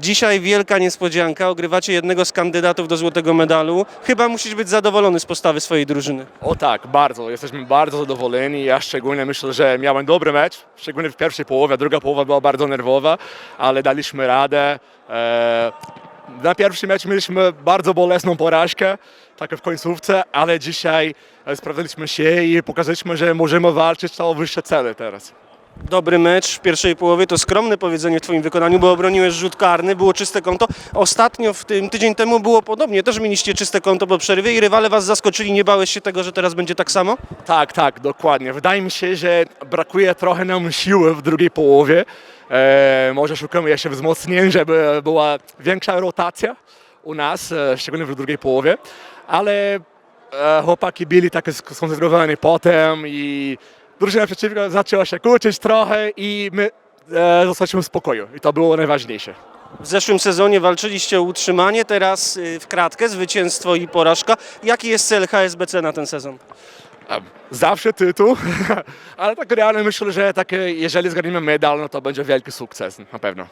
Dzisiaj wielka niespodzianka, ogrywacie jednego z kandydatów do złotego medalu. Chyba musisz być zadowolony z postawy swojej drużyny. O tak, bardzo. Jesteśmy bardzo zadowoleni. Ja szczególnie myślę, że miałem dobry mecz, szczególnie w pierwszej połowie. Druga połowa była bardzo nerwowa, ale daliśmy radę. E, na pierwszy mecz mieliśmy bardzo bolesną porażkę, tak w końcówce, ale dzisiaj e, sprawdziliśmy się i pokazaliśmy, że możemy walczyć o wyższe cele teraz. Dobry mecz w pierwszej połowie to skromne powiedzenie w Twoim wykonaniu, bo obroniłeś rzut karny, było czyste konto. Ostatnio, w tym tydzień temu było podobnie, też mieliście czyste konto po przerwie i rywale Was zaskoczyli. Nie bałeś się tego, że teraz będzie tak samo? Tak, tak, dokładnie. Wydaje mi się, że brakuje trochę nam siły w drugiej połowie. E, może szukamy jeszcze wzmocnień, żeby była większa rotacja u nas, e, szczególnie w drugiej połowie, ale e, chłopaki byli tak skoncentrowani potem i drużyna przeciwko zaczęła się kłócić trochę i my e, zostaliśmy w spokoju i to było najważniejsze. W zeszłym sezonie walczyliście o utrzymanie, teraz y, w kratkę, zwycięstwo i porażka. Jaki jest cel HSBC na ten sezon? Zawsze tytuł, ale tak realnie myślę, że tak, e, jeżeli zgarniemy medal, no to będzie wielki sukces na pewno.